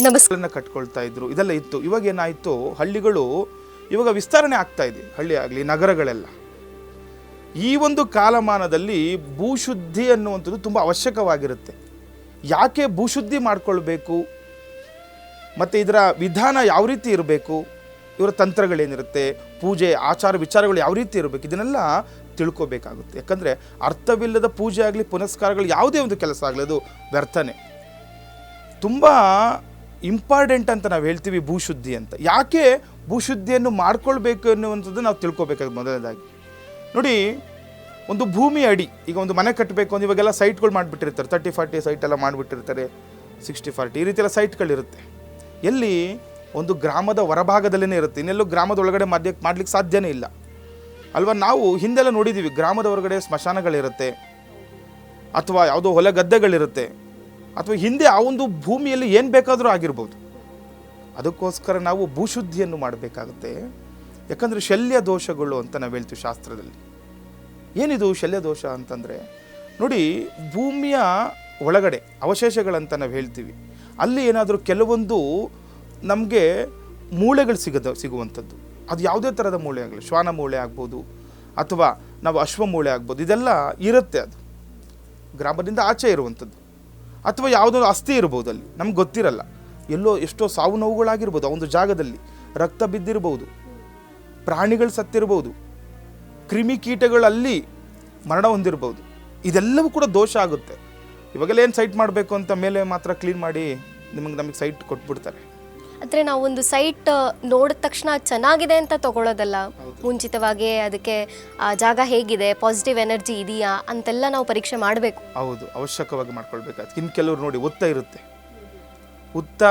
ನಮಸ್ಕಾರ ಕಟ್ಕೊಳ್ತಾ ಇದ್ರು. ಇದೆಲ್ಲ ಇತ್ತು. ಇವಾಗ ಏನಾಯಿತು? ಹಳ್ಳಿಗಳು ಇವಾಗ ವಿಸ್ತರಣೆ ಆಗ್ತಾ ಇದೆ. ಹಳ್ಳಿ ಆಗಲಿ, ನಗರಗಳೆಲ್ಲ. ಈ ಒಂದು ಕಾಲಮಾನದಲ್ಲಿ ಭೂಶುದ್ಧಿ ಅನ್ನುವಂಥದ್ದು ತುಂಬ ಅವಶ್ಯಕವಾಗಿರುತ್ತೆ. ಯಾಕೆ ಭೂಶುದ್ಧಿ ಮಾಡಿಕೊಳ್ಬೇಕು? ಮತ್ತು ಇದರ ವಿಧಾನ ಯಾವ ರೀತಿ ಇರಬೇಕು? ಇವರ ತಂತ್ರಗಳೇನಿರುತ್ತೆ? ಪೂಜೆ, ಆಚಾರ, ವಿಚಾರಗಳು ಯಾವ ರೀತಿ ಇರಬೇಕು? ಇದನ್ನೆಲ್ಲ ತಿಳ್ಕೋಬೇಕಾಗುತ್ತೆ. ಯಾಕಂದರೆ ಅರ್ಥವಿಲ್ಲದ ಪೂಜೆ ಆಗಲಿ, ಪುನಸ್ಕಾರಗಳು ಯಾವುದೇ ಒಂದು ಕೆಲಸ ಆಗಲಿ, ಅದು ವ್ಯರ್ಥನೆ. ತುಂಬ ಇಂಪಾರ್ಟೆಂಟ್ ಅಂತ ನಾವು ಹೇಳ್ತೀವಿ ಭೂಶುದ್ಧಿ ಅಂತ. ಯಾಕೆ ಭೂಶುದ್ಧಿಯನ್ನು ಮಾಡ್ಕೊಳ್ಬೇಕು ಅನ್ನುವಂಥದ್ದು ನಾವು ತಿಳ್ಕೊಬೇಕಾಗುತ್ತೆ ಮೊದಲನೇದಾಗಿ. ನೋಡಿ, ಒಂದು ಭೂಮಿ ಅಡಿ, ಈಗ ಒಂದು ಮನೆ ಕಟ್ಟಬೇಕು ಅಂದ್ರೆ ಇವಾಗೆಲ್ಲ ಸೈಟ್ಗಳು ಮಾಡಿಬಿಟ್ಟಿರ್ತಾರೆ. ತರ್ಟಿ ಫಾರ್ಟಿ ಸೈಟ್ ಎಲ್ಲ ಮಾಡಿಬಿಟ್ಟಿರ್ತಾರೆ ಸಿಕ್ಸ್ಟಿ ಫಾರ್ಟಿ ಈ ರೀತಿಯೆಲ್ಲ ಸೈಟ್ಗಳಿರುತ್ತೆ ಎಲ್ಲಿ ಒಂದು ಗ್ರಾಮದ ಹೊರಭಾಗದಲ್ಲೇ ಇರುತ್ತೆ. ಇನ್ನೆಲ್ಲೂ ಗ್ರಾಮದ ಒಳಗಡೆ ಮಾಡ್ಯಕ್ಕೆ ಮಾಡ್ಲಿಕ್ಕೆ ಸಾಧ್ಯನೇ ಇಲ್ಲ. ಅಲ್ವಾ, ನಾವು ಹಿಂದೆಲ್ಲ ನೋಡಿದ್ದೀವಿ ಗ್ರಾಮದ ಹೊರಗಡೆ ಸ್ಮಶಾನಗಳಿರುತ್ತೆ, ಅಥವಾ ಯಾವುದೋ ಹೊಲ ಗದ್ದೆಗಳಿರುತ್ತೆ ಅಥವಾ ಹಿಂದೆ ಆ ಒಂದು ಭೂಮಿಯಲ್ಲಿ ಏನು ಬೇಕಾದರೂ ಆಗಿರ್ಬೋದು. ಅದಕ್ಕೋಸ್ಕರ ನಾವು ಭೂಶುದ್ಧಿಯನ್ನು ಮಾಡಬೇಕಾಗುತ್ತೆ. ಯಾಕಂದರೆ ಶಲ್ಯ ದೋಷಗಳು ಅಂತ ನಾವು ಹೇಳ್ತೀವಿ ಶಾಸ್ತ್ರದಲ್ಲಿ. ಏನಿದು ಶಲ್ಯ ದೋಷ ಅಂತಂದರೆ, ನೋಡಿ ಭೂಮಿಯ ಒಳಗಡೆ ಅವಶೇಷಗಳಂತ ನಾವು ಹೇಳ್ತೀವಿ. ಅಲ್ಲಿ ಏನಾದರೂ ಕೆಲವೊಂದು ನಮಗೆ ಮೂಳೆಗಳು ಸಿಗದ, ಸಿಗುವಂಥದ್ದು. ಅದು ಯಾವುದೇ ಥರದ ಮೂಳೆ ಆಗಲಿ, ಶ್ವಾನ ಮೂಳೆ ಆಗ್ಬೋದು, ಅಥವಾ ನಾವು ಅಶ್ವ ಮೂಳೆ ಆಗ್ಬೋದು, ಇದೆಲ್ಲ ಇರುತ್ತೆ ಅದು. ಗ್ರಾಮದಿಂದ ಆಚೆ ಇರುವಂಥದ್ದು. ಅಥವಾ ಯಾವುದೋ ಅಸ್ಥಿ ಇರ್ಬೋದು ಅಲ್ಲಿ. ನಮ್ಗೆ ಗೊತ್ತಿರಲ್ಲ. ಎಲ್ಲೋ ಎಷ್ಟೋ ಸಾವು ನೋವುಗಳಾಗಿರ್ಬೋದು ಆ ಒಂದು ಜಾಗದಲ್ಲಿ. ರಕ್ತ ಬಿದ್ದಿರ್ಬೋದು. ಪ್ರಾಣಿಗಳು ಸತ್ತಿರ್ಬೋದು. ಕ್ರಿಮಿಕೀಟಗಳಲ್ಲಿ ಮರಣ ಹೊಂದಿರ್ಬೋದು. ಇದೆಲ್ಲವೂ ಕೂಡ ದೋಷ ಆಗುತ್ತೆ. ಇವಾಗೆಲ್ಲ ಏನು ಸೈಟ್ ಮಾಡಬೇಕು ಅಂತ ಮೇಲೆ ಮಾತ್ರ ಕ್ಲೀನ್ ಮಾಡಿ ನಿಮಗೆ ನಮಗೆ ಸೈಟ್ ಕೊಟ್ಬಿಡ್ತಾರೆ. ನಾವು ಒಂದು ಸೈಟ್ ನೋಡಿದ ತಕ್ಷಣ ಚೆನ್ನಾಗಿದೆ ಅಂತ ತಗೊಳ್ಳೋದಲ್ಲ ಮುಂಚಿತವಾಗಿ ಅದಕ್ಕೆ ಆ ಜಾಗ ಹೇಗಿದೆ ಪಾಸಿಟಿವ್ ಎನರ್ಜಿ ಇದೆಯಾ ಅಂತೆಲ್ಲ ನಾವು ಪರೀಕ್ಷೆ ಮಾಡಬೇಕು. ಹೌದು ಅವಶ್ಯಕವಾಗಿ ಮಾಡ್ಕೊಳ್ಬೇಕು ಅದಕ್ಕಿಂತ ಕೆಲವರು ನೋಡಿ ಉತ್ತ ಇರುತ್ತೆ. ಉತ್ತ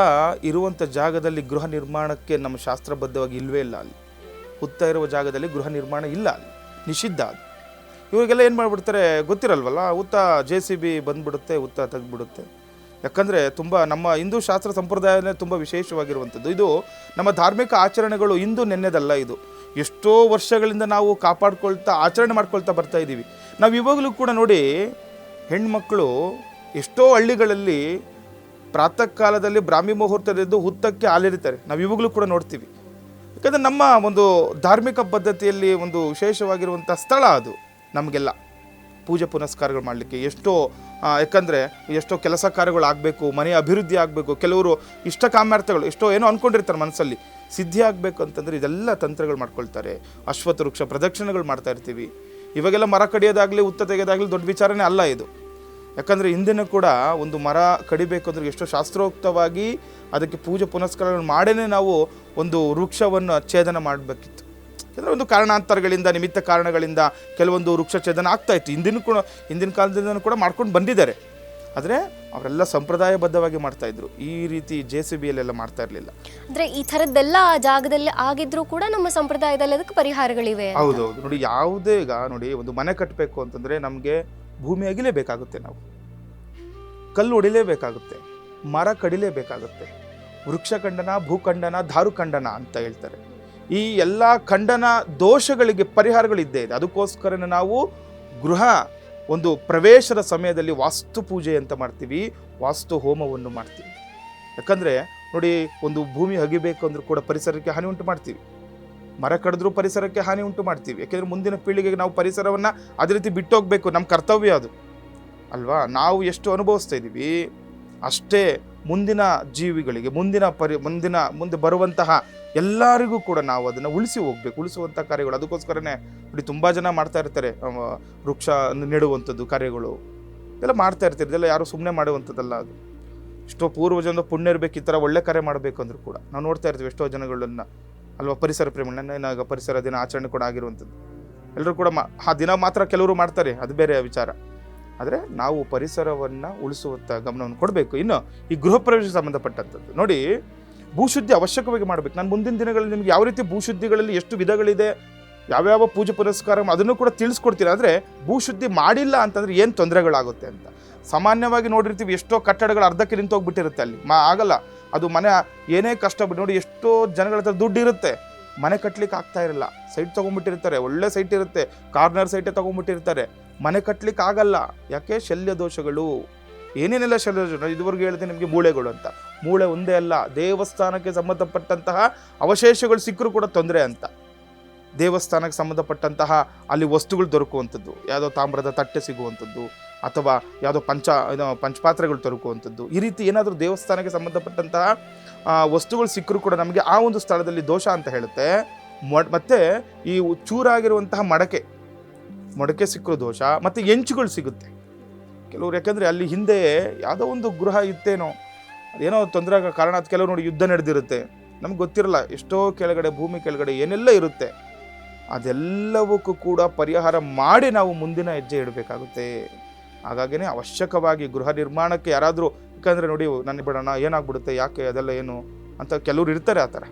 ಇರುವಂಥ ಜಾಗದಲ್ಲಿ ಗೃಹ ನಿರ್ಮಾಣಕ್ಕೆ ನಮ್ಮ ಶಾಸ್ತ್ರಬದ್ಧವಾಗಿ ಇಲ್ಲವೇ ಇಲ್ಲ ಅಲ್ಲಿ. ಉತ್ತ ಇರುವ ಜಾಗದಲ್ಲಿ ಗೃಹ ನಿರ್ಮಾಣ ಇಲ್ಲ ಅಲ್ಲಿ. ನಿಷಿದ್ಧ ಅದು. ಇವಾಗೆಲ್ಲ ಏನು ಮಾಡಿಬಿಡ್ತಾರೆ ಗೊತ್ತಿರಲ್ವಲ್ಲ ಉತ್ತ ಜೆ ಸಿ ಬಿ ಬಂದ್ಬಿಡುತ್ತೆ ಉತ್ತ ತೆಗೆದ್ಬಿಡುತ್ತೆ. ಯಾಕಂದರೆ ತುಂಬ ನಮ್ಮ ಹಿಂದೂ ಶಾಸ್ತ್ರ ಸಂಪ್ರದಾಯವೇ ತುಂಬ ವಿಶೇಷವಾಗಿರುವಂಥದ್ದು. ಇದು ನಮ್ಮ ಧಾರ್ಮಿಕ ಆಚರಣೆಗಳು ಇಂದು ನೆನ್ನೆದಲ್ಲ ಇದು. ಎಷ್ಟೋ ವರ್ಷಗಳಿಂದ ನಾವು ಕಾಪಾಡ್ಕೊಳ್ತಾ, ಆಚರಣೆ ಮಾಡ್ಕೊಳ್ತಾ ಬರ್ತಾ ಇದ್ದೀವಿ. ನಾವು ಇವಾಗಲೂ ಕೂಡ ನೋಡಿ, ಹೆಣ್ಮಕ್ಳು ಎಷ್ಟೋ ಹಳ್ಳಿಗಳಲ್ಲಿ ಪ್ರಾತಃ ಕಾಲದಲ್ಲಿ ಬ್ರಾಹ್ಮಿ ಮುಹೂರ್ತದದ್ದು ಹುತ್ತಕ್ಕೆ ಹಾಲಿರಿತಾರೆ. ನಾವು ಇವಾಗಲೂ ಕೂಡ ನೋಡ್ತೀವಿ. ಯಾಕಂದರೆ ನಮ್ಮ ಒಂದು ಧಾರ್ಮಿಕ ಪದ್ಧತಿಯಲ್ಲಿ ಒಂದು ವಿಶೇಷವಾಗಿರುವಂಥ ಸ್ಥಳ ಅದು ನಮಗೆಲ್ಲ. ಪೂಜೆ ಪುನಸ್ಕಾರಗಳು ಮಾಡಲಿಕ್ಕೆ ಎಷ್ಟೋ ಯಾಕಂದರೆ ಎಷ್ಟೋ ಕೆಲಸ ಕಾರ್ಯಗಳು ಆಗಬೇಕು ಮನೆ ಅಭಿವೃದ್ಧಿ ಆಗಬೇಕು, ಕೆಲವರು ಇಷ್ಟ ಕಾಮ್ಯಾರ್ಥಗಳು, ಎಷ್ಟೋ ಏನೋ ಅಂದ್ಕೊಂಡಿರ್ತಾರೆ ಮನಸ್ಸಲ್ಲಿ. ಸಿದ್ಧಿ ಆಗಬೇಕು ಅಂತಂದರೆ ಇದೆಲ್ಲ ತಂತ್ರಗಳು ಮಾಡ್ಕೊಳ್ತಾರೆ. ಅಶ್ವತ್ಥ ವೃಕ್ಷ ಪ್ರದಕ್ಷಿಣೆಗಳು ಮಾಡ್ತಾ ಇರ್ತೀವಿ. ಇವಾಗೆಲ್ಲ ಮರ ಕಡಿಯೋದಾಗಲಿ ಉತ್ತ ತೆಗೆಯೋದಾಗಲಿ ದೊಡ್ಡ ವಿಚಾರನೇ ಅಲ್ಲ ಇದು. ಯಾಕಂದರೆ ಹಿಂದಿನ ಕೂಡ ಒಂದು ಮರ ಕಡಿಬೇಕು ಅಂದ್ರೆ ಎಷ್ಟೋ ಶಾಸ್ತ್ರೋಕ್ತವಾಗಿ ಅದಕ್ಕೆ ಪೂಜೆ ಪುನಸ್ಕಾರಗಳನ್ನು ಮಾಡೇ ನಾವು ಒಂದು ವೃಕ್ಷವನ್ನು ಛೇದನ ಮಾಡಬೇಕಿತ್ತು. ಯಾಕಂದರೆ ಒಂದು ಕಾರಣಾಂತರಗಳಿಂದ ನಿಮಿತ್ತ ಕಾರಣಗಳಿಂದ ಕೆಲವೊಂದು ವೃಕ್ಷ ಛೇದನ ಆಗ್ತಾ ಇತ್ತು. ಹಿಂದಿನ ಕೂಡ ಹಿಂದಿನ ಕಾಲದಿಂದ ಕೂಡ ಮಾಡ್ಕೊಂಡು ಬಂದಿದ್ದಾರೆ. ಆದರೆ ಅವರೆಲ್ಲ ಸಂಪ್ರದಾಯಬದ್ಧವಾಗಿ ಮಾಡ್ತಾ ಇದ್ರು. ಈ ರೀತಿ ಜೆ ಸಿ ಬಿಯಲ್ಲೆಲ್ಲ ಮಾಡ್ತಾ ಇರಲಿಲ್ಲ. ಅಂದರೆ ಈ ಥರದ್ದೆಲ್ಲ ಆ ಜಾಗದಲ್ಲಿ ಆಗಿದ್ರೂ ಕೂಡ ನಮ್ಮ ಸಂಪ್ರದಾಯದಲ್ಲಿ ಅದಕ್ಕೆ ಪರಿಹಾರಗಳಿವೆ ಹೌದೌದು. ನೋಡಿ ಯಾವುದೇ ಈಗ ನೋಡಿ ಒಂದು ಮನೆ ಕಟ್ಟಬೇಕು ಅಂತಂದರೆ ನಮಗೆ ಭೂಮಿ ಅಗಿಲೇಬೇಕಾಗುತ್ತೆ ನಾವು. ಕಲ್ಲು ಹೊಡಿಲೇಬೇಕಾಗುತ್ತೆ. ಮರ ಕಡಿಲೇಬೇಕಾಗುತ್ತೆ. ವೃಕ್ಷಖಂಡನ ಭೂಖಂಡನ ದಾರುಖಂಡನ ಅಂತ ಹೇಳ್ತಾರೆ. ಈ ಎಲ್ಲ ಖಂಡನ ದೋಷಗಳಿಗೆ ಪರಿಹಾರಗಳಿದ್ದೇ ಇದೆ ಅದಕ್ಕೋಸ್ಕರನೇ ನಾವು ಗೃಹ ಒಂದು ಪ್ರವೇಶದ ಸಮಯದಲ್ಲಿ ವಾಸ್ತು ಪೂಜೆ ಅಂತ ಮಾಡ್ತೀವಿ. ವಾಸ್ತು ಹೋಮವನ್ನು ಮಾಡ್ತೀವಿ. ಯಾಕಂದರೆ ನೋಡಿ ಒಂದು ಭೂಮಿ ಅಗಿಬೇಕು ಅಂದರೂ ಕೂಡ ಪರಿಸರಕ್ಕೆ ಹಾನಿ ಉಂಟು ಮಾಡ್ತೀವಿ. ಮರ ಕಡಿದ್ರೂ ಪರಿಸರಕ್ಕೆ ಹಾನಿ ಉಂಟು ಮಾಡ್ತೀವಿ. ಯಾಕೆಂದರೆ ಮುಂದಿನ ಪೀಳಿಗೆಗೆ ನಾವು ಪರಿಸರವನ್ನು ಅದೇ ರೀತಿ ಬಿಟ್ಟೋಗ್ಬೇಕು. ನಮ್ಮ ಕರ್ತವ್ಯ ಅದು. ಅಲ್ವಾ? ನಾವು ಎಷ್ಟು ಅನುಭವಿಸ್ತಾ ಇದ್ದೀವಿ. ಅಷ್ಟೇ ಮುಂದಿನ ಜೀವಿಗಳಿಗೆ, ಮುಂದಿನ ಪರಿ, ಮುಂದಿನ, ಮುಂದೆ ಬರುವಂತಹ ಎಲ್ಲರಿಗೂ ಕೂಡ ನಾವು ಅದನ್ನು ಉಳಿಸಿ ಹೋಗ್ಬೇಕು. ಉಳಿಸುವಂಥ ಕಾರ್ಯಗಳು. ಅದಕ್ಕೋಸ್ಕರನೇ ನೋಡಿ ತುಂಬ ಜನ ಮಾಡ್ತಾ ಇರ್ತಾರೆ. ವೃಕ್ಷ ನೆಡುವಂಥದ್ದು ಕಾರ್ಯಗಳು. ಎಲ್ಲ ಮಾಡ್ತಾ ಇರ್ತಾರೆ. ಇದೆಲ್ಲ ಯಾರು ಸುಮ್ಮನೆ ಮಾಡುವಂಥದ್ದಲ್ಲ ಅದು. ಎಷ್ಟೋ ಪೂರ್ವಜನ ಪುಣ್ಯ ಇರಬೇಕು, ಈ ಥರ ಒಳ್ಳೆ ಕಾರ್ಯ ಮಾಡಬೇಕು ಅಂದರೂ ಕೂಡ. ನಾವು ನೋಡ್ತಾ ಇರ್ತೀವಿ ಎಷ್ಟೋ ಜನಗಳನ್ನು. ಅಲ್ವಾ, ಪರಿಸರ ಪ್ರೇಮಿಗಳನ್ನ ನನ್ನ ಪರಿಸರ ದಿನ ಆಚರಣೆ ಕೂಡ ಆಗಿರುವಂಥದ್ದು. ಎಲ್ಲರೂ ಕೂಡ ಮಾ, ಆ ದಿನ ಮಾತ್ರ ಕೆಲವರು ಮಾಡ್ತಾರೆ. ಅದು ಬೇರೆ ವಿಚಾರ. ಆದರೆ ನಾವು ಪರಿಸರವನ್ನು ಉಳಿಸುವಂಥ ಗಮನವನ್ನು ಕೊಡಬೇಕು. ಇನ್ನು ಈ ಗೃಹ ಪ್ರವೇಶ ಸಂಬಂಧಪಟ್ಟಂಥದ್ದು. ನೋಡಿ ಭೂಶುದ್ಧಿ ಅವಶ್ಯಕವಾಗಿ ಮಾಡಬೇಕು. ನಾನು ಮುಂದಿನ ದಿನಗಳಲ್ಲಿ ನಿಮ್ಗೆ ಯಾವ ರೀತಿ ಭೂಶುದ್ಧಿಗಳಲ್ಲಿ ಎಷ್ಟು ವಿಧಗಳಿದೆ, ಯಾವ್ಯಾವ ಪೂಜೆ ಪುರಸ್ಕಾರ ಅದನ್ನು ಕೂಡ ತಿಳಿಸ್ಕೊಡ್ತೀನಿ ಆದರೆ ಭೂಶುದ್ಧಿ ಮಾಡಿಲ್ಲ ಅಂತಂದರೆ ಏನು ತೊಂದರೆಗಳಾಗುತ್ತೆ ಅಂತ. ಸಾಮಾನ್ಯವಾಗಿ ನೋಡಿರ್ತೀವಿ ಎಷ್ಟೋ ಕಟ್ಟಡಗಳು ಅರ್ಧಕ್ಕೆ ನಿಂತೋಗ್ಬಿಟ್ಟಿರುತ್ತೆ ಅಲ್ಲಿ. ಮಾ, ಆಗಲ್ಲ. ಅದು ಮನೆ ಏನೇ ಕಷ್ಟ ನೋಡಿ ಎಷ್ಟೋ ಜನಗಳ ಹತ್ರ ದುಡ್ಡು ಇರುತ್ತೆ. ಮನೆ ಕಟ್ಟಲಿಕ್ಕೆ ಆಗ್ತಾ ಇರಲ್ಲ. ಸೈಟ್ ತೊಗೊಂಡ್ಬಿಟ್ಟಿರ್ತಾರೆ ಒಳ್ಳೆ ಸೈಟ್ ಇರುತ್ತೆ. ಕಾರ್ನರ್ ಸೈಟೇ ತೊಗೊಂಡ್ಬಿಟ್ಟಿರ್ತಾರೆ ಮನೆ ಕಟ್ಟಲಿಕ್ಕೆ ಆಗಲ್ಲ. ಯಾಕೆ ಶಲ್ಯ ದೋಷಗಳು ಏನೇನೆಲ್ಲ ಶಲ್ಯ ದೋಷ ಇದುವರೆಗೂ ಹೇಳಿದೆ ನಿಮಗೆ ಮೂಳೆಗಳು ಅಂತ. ಮೂಳೆ ಒಂದೇ ಅಲ್ಲ, ದೇವಸ್ಥಾನಕ್ಕೆ ಸಂಬಂಧಪಟ್ಟಂತಹ ಅವಶೇಷಗಳು ಸಿಕ್ಕರೂ ಕೂಡ ತೊಂದರೆ ಅಂತ. ದೇವಸ್ಥಾನಕ್ಕೆ ಸಂಬಂಧಪಟ್ಟಂತಹ ಅಲ್ಲಿ ವಸ್ತುಗಳು ದೊರಕುವಂಥದ್ದು, ಯಾವುದೋ ತಾಮ್ರದ ತಟ್ಟೆ ಸಿಗುವಂಥದ್ದು, ಅಥವಾ ಯಾವುದೋ ಪಂಚ ಪಂಚಪಾತ್ರೆಗಳು ದೊರಕುವಂಥದ್ದು, ಈ ರೀತಿ ಏನಾದರೂ ದೇವಸ್ಥಾನಕ್ಕೆ ಸಂಬಂಧಪಟ್ಟಂತಹ ವಸ್ತುಗಳು ಸಿಕ್ಕರೂ ಕೂಡ ನಮಗೆ ಆ ಒಂದು ಸ್ಥಳದಲ್ಲಿ ದೋಷ ಅಂತ ಹೇಳುತ್ತೆ. ಮತ್ತು ಈ ಚೂರಾಗಿರುವಂತಹ ಮಡಕೆ ಮಡಕೆ ಸಿಕ್ಕರೂ ದೋಷ, ಮತ್ತು ಎಂಚುಗಳು ಸಿಗುತ್ತೆ. ಕೆಲವರು ಯಾಕಂದರೆ ಅಲ್ಲಿ ಹಿಂದೆ ಯಾವುದೋ ಒಂದು ಗೃಹ ಇತ್ತೇನೋ ಅದೇನೋ ತೊಂದರೆ ಆಗೋ ಕಾರಣ ಅದು ಕೆಲವು ನೋಡಿ ಯುದ್ಧ ನಡೆದಿರುತ್ತೆ. ನಮ್ಗೆ ಗೊತ್ತಿರಲ್ಲ, ಎಷ್ಟೋ ಕೆಳಗಡೆ, ಭೂಮಿ ಕೆಳಗಡೆ ಏನೆಲ್ಲ ಇರುತ್ತೆ. ಅದೆಲ್ಲವಕ್ಕೂ ಕೂಡ ಪರಿಹಾರ ಮಾಡಿ ನಾವು ಮುಂದಿನ ಹೆಜ್ಜೆ ಇಡಬೇಕಾಗುತ್ತೆ. ಹಾಗಾಗಿನೇ ಅವಶ್ಯಕವಾಗಿ ಗೃಹ ನಿರ್ಮಾಣಕ್ಕೆ ಯಾರಾದರೂ, ಯಾಕಂದರೆ ನೋಡಿ, ನನ್ನ ಬಿಡೋಣ ಏನಾಗ್ಬಿಡುತ್ತೆ, ಯಾಕೆ ಅದೆಲ್ಲ ಏನು ಅಂತ ಕೆಲವ್ರು ಇರ್ತಾರೆ ಆ ಥರ.